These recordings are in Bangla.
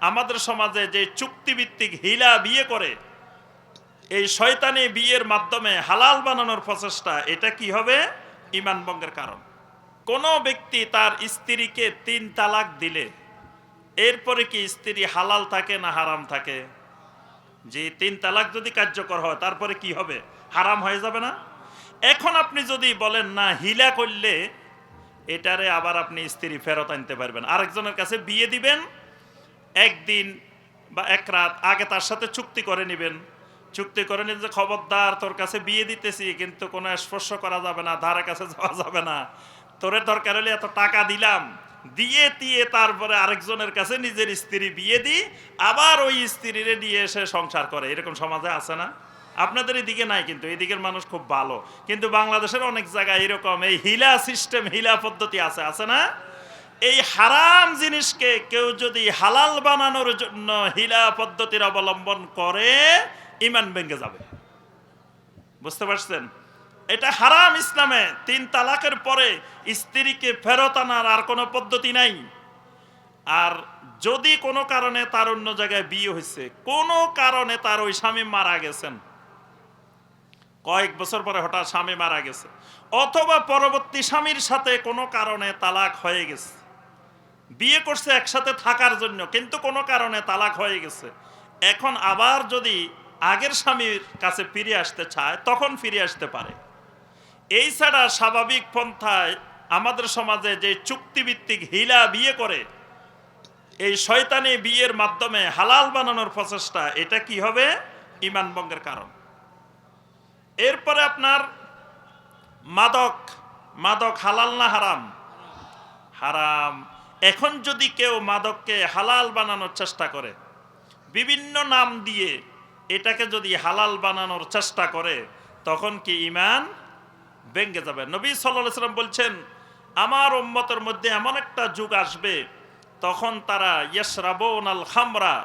আমাদের সমাজে যে চুক্তিভিত্তিক হিলা বিয়ে করে, এই শয়তানি বিয়ের মাধ্যমে হালাল বানানোর প্রচেষ্টা, এটা কি হবে? ইমান ভঙ্গের কারণ। কোনো ব্যক্তি তার স্ত্রীকে তিন তালাক দিলে, এরপরে কি স্ত্রী হালাল থাকে না হারাম থাকে? যে তিন তালাক যদি কার্যকর হয়, তারপরে কি হবে? হারাম হয়ে যাবে না? এখন আপনি যদি বলেন, না, হিলা করলে, এটারে আবার আপনি স্ত্রী ফেরত আনতে পারবেন। আরেকজনের কাছে বিয়ে দিবেন একদিন বা এক রাত আগে তার সাথে চুক্তি করে নেবেন। চুক্তি করে নিন যে খবরদার তোর কাছে বিয়ে দিতেছি, কিন্তু কোনো স্পর্শ করা যাবে না, ধারে কাছে যাওয়া যাবে না। তোরে দরকার হলে এত টাকা দিলাম। দিয়ে দিয়ে তারপরে আরেকজনের কাছে নিজের স্ত্রী বিয়ে দিই, আবার ওই স্ত্রীরে নিয়ে এসে সংসার করে। এরকম সমাজে আছে না? আপনাদের এদিকে নাই কিন্তু, এদিকের মানুষ খুব ভালো। কিন্তু বাংলাদেশের অনেক জায়গায় এরকম এই হিলা সিস্টেম হিলা পদ্ধতি আছে আছে না? এই হারাম জিনিসকে কেউ যদি হালাল বানানোর জন্য হিলা পদ্ধতির অবলম্বন করে ইমান ভেঙে যাবে। বুঝতে পারছেন? এটা হারাম ইসলামে। তিন তালাকের পরে স্ত্রীকে ফেরত আনার আর কোনো পদ্ধতি নাই। আর যদি কোনো কারণে তার অন্য জায়গায় বিয়ে হয়েছে, কোনো কারণে তার ওই স্বামী মারা গেছেন। কয়েক বছর পরে হঠাৎ স্বামী মারা গেছে। অথবা পরবর্তী স্বামীর সাথে কোনো কারণে তালাক হয়ে গেছে। বিয়ে করছে একসাথে থাকার জন্য, কিন্তু কোনো কারণে তালাক হয়ে গেছে। এখন আবার যদি আগের স্বামীর কাছে ফিরে আসতে চায়, তখন ফিরে আসতে পারে। এই ছাড়া স্বাভাবিক পন্থায় আমাদের সমাজে যে চুক্তিভিত্তিক হিলা বিয়ে করে, এই শয়তানি বিয়ের মাধ্যমে হালাল বানানোর প্রচেষ্টা, এটা কি হবে? ইমান ভঙ্গের কারণ। এরপরে আপনার মাদক মাদক হালাল না হারাম? হারাম। এখন যদি কেউ মাদককে হালাল বানানোর চেষ্টা করে, বিভিন্ন নাম দিয়ে এটাকে যদি হালাল বানানোর চেষ্টা করে, তখন কি ইমান ভেঙ্গে যাবে? নবী সাল্লাহ সাল্লাম বলছেন, আমার উম্মতের মধ্যে এমন একটা যুগ আসবে, তখন তারা ইয়াসরাবুন আল খামরা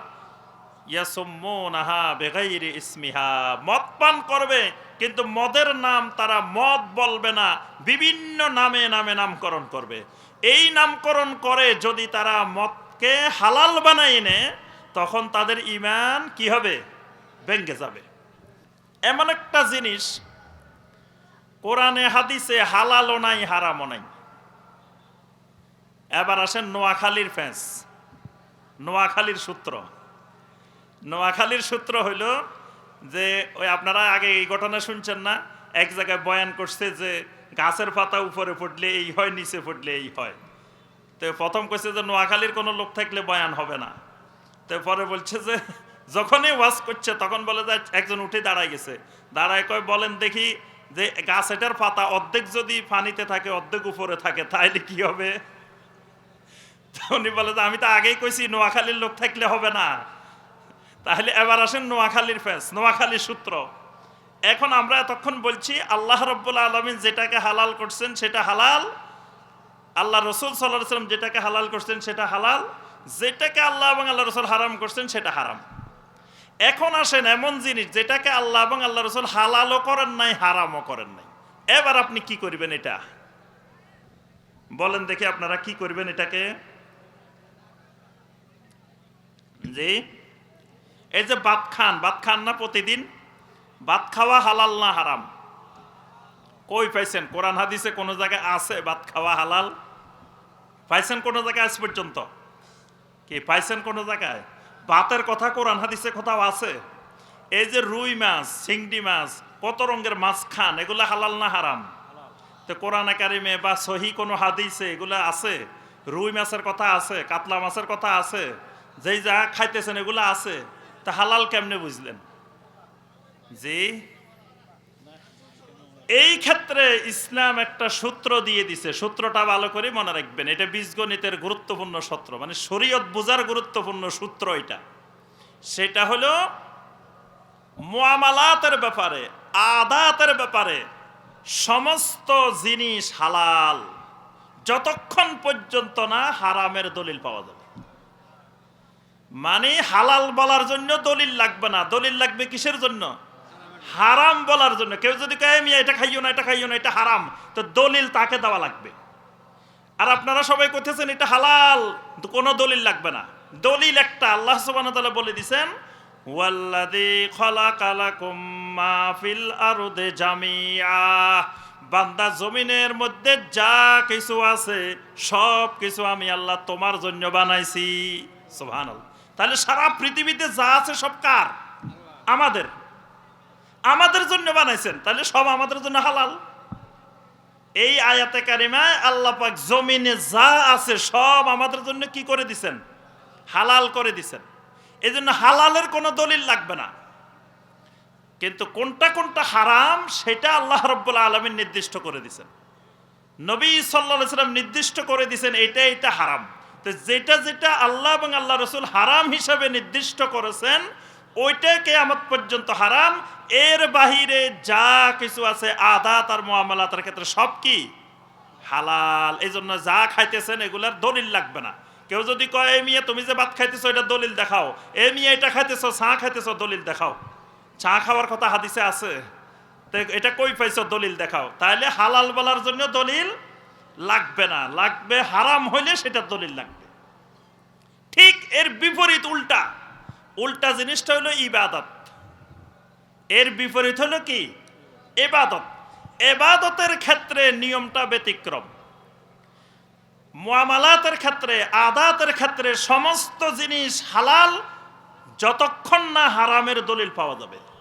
মদ পান করবে, কিন্তু মদের নাম তারা মদ বলবে না, বিভিন্ন নামে নামে নামকরণ করবে। এই নামকরণ করে যদি তারা মদকে হালাল বানাই নে তখন তাদের ইমান কি হবে? ভেঙ্গে যাবে। এমন একটা জিনিস কোরআনে, হাদিসে হালালও নাই, হারামও নাই। এবার আসেন নোয়াখালীর ফ্যাঁস নোয়াখালীর সূত্র। নোয়াখালীর সূত্র হইল যে, ওই আপনারা আগে এই ঘটনা শুনছেন না? এক জায়গায় বয়ান করছে যে গাছের পাতা উপরে ফুটলে এই হয়, নিচে ফুটলে এই হয়। তো প্রথম কইছে যে নোয়াখালীর কোনো লোক থাকলে বয়ান হবে না। তো পরে বলছে যে যখনই ওয়াজ করছে তখন বলে যে একজন উঠে দাঁড়ায় গেছে। দাঁড়ায় কয়, বলেন দেখি যে গাছ এটার পাতা অর্ধেক যদি পানিতে থাকে, অর্ধেক উপরে থাকে, তাইলে কি হবে? উনি বলে যে আমি তো আগেই কইছি নোয়াখালীর লোক থাকলে হবে না। তাহলে এবার আসেন নোয়াখালীর ফেস নোয়াখালীর সূত্র। এখন আমরা এতক্ষণ বলছি, আল্লাহ রব্বুল আলমিন যেটাকে হালাল করছেন সেটা হালাল। আল্লাহ রসুল সাল্লাহ সাল্লাম যেটাকে হালাল করছেন সেটা হালাল। যেটাকে আল্লাহ এবং আল্লাহ রসুল হারাম করছেন সেটা হারাম। এখন আসেন এমন জিনিস, যেটাকে আল্লাহ এবং আল্লাহ রসুল হালালও করেন নাই, হারামও করেন নাই। এবার আপনি কি করবেন এটা? বলেন দেখি আপনারা কি করবেন এটাকে? জি। এই যে ভাত খান ভাত খান না প্রতিদিন? ভাত খাওয়া হালাল না হারাম? কই পাইছেন? কোরআন হাদিসে কোনো জায়গায় আছে ভাত খাওয়া হালাল? পাইছেন কোনো জায়গায় আজ পর্যন্ত? কি পাইছেন কোনো জায়গায়? ভাতের কথা কোরআন হাদিসে কোথাও আছে? এই যে রুই মাছ, চিংড়ি মাছ, কত রঙের মাছ খান, এগুলা হালাল না হারাম? তো কোরআন একাডেমে বা সহি কোনো হাদিসে এগুলা আছে? রুই মাছের কথা আছে, কাতলা মাছের কথা আছে, যেই যা খাইতেছেন এগুলো আছে? তা হালাল কেমনে বুঝলেন? জি? এই ক্ষেত্রে ইসলাম একটা সূত্র দিয়ে দিছে। সূত্রটা ভালো করে মনে রাখবেন। এটা বীজগণিতের গুরুত্বপূর্ণ সূত্র। মানে শরীয়ত বোঝার গুরুত্বপূর্ণ সূত্র এটা। সেটা হলো মুআমালাতের ব্যাপারে, আদাতের ব্যাপারে সমস্ত জিনিস হালাল। যতক্ষণ পর্যন্ত না হারামের দলিল পাওয়া যাবে। মানে হালাল বলার জন্য দলিল লাগবে না। দলিল লাগবে কিসের জন্য? হারাম বলার জন্য। কেউ যদি কয় আমি এটা খাইও না, এটা খাইও না, এটা হারাম। তো দলিল তাকে দেওয়া লাগবে। আর আপনারা সবাই করতেছেন এটা হালাল। কোনো দলিল লাগবে না। দলিল একটা, আল্লাহ সুবহানাহু ওয়া তাআলা বলে দিছেন, ওয়াল্লাযী খালাকালাকুম মা ফিল আরদে জামিআ। বান্দা জমিনের মধ্যে যা কিছু আছে, সব কিছু আমি আল্লাহ তোমার জন্য বানাইছি। সুবহানাল্লাহ। তাহলে সারা পৃথিবীতে যা আছে সব কার? আমাদের। আমাদের জন্য বানাইছেন, তাহলে সব আমাদের জন্য হালাল। এই আয়াতে কারিমায় আল্লাহ পাক জমিনে যা আছে সব আমাদের জন্য কি করে দিছেন? হালাল করে দিছেন। এই জন্য হালালের কোনো দলিল লাগবে না। কিন্তু কোনটা কোনটা হারাম, সেটা আল্লাহ রব্বুল আলমিন নির্দিষ্ট করে দিছেন। নবী সাল্লাহ সাল্লাম নির্দিষ্ট করে দিছেন এটা এটা হারাম। তো যেটা যেটা আল্লাহ এবং আল্লাহ রসুল হারাম হিসাবে নির্দিষ্ট করেছেন ওইটাকে আমার পর্যন্ত হারাম। এর বাহিরে যা কিছু আছে আদা তার আর মোয়ামলাতের ক্ষেত্রে সব কি? হালাল। এই জন্য যা খাইতেছেন, এগুলার দলিল লাগবে না। কেউ যদি কয়, এ মিয়া, তুমি যে ভাত খাইতেছো, এটা দলিল দেখাও। এ মিয়া, এটা খাইতেছো, চা খাইতেছো, দলিল দেখাও। চা খাওয়ার কথা হাদিসে আছে। তো এটা কই পাইছো, দলিল দেখাও। তাহলে হালাল বলার জন্য দলিল লাগবে না। লাগবে হারাম হইলে সেটা দলিল লাগবে। ঠিক এর বিপরীত উল্টা। উল্টা জিনিসটা হলো ইবাদত। এর বিপরীত হলো কি? এবাদত এবাদতের ক্ষেত্রে নিয়মটা ব্যতিক্রম। মোয়ামালাতের ক্ষেত্রে, আদাতের ক্ষেত্রে সমস্ত জিনিস হালাল, যতক্ষণ না হারামের দলিল পাওয়া যাবে।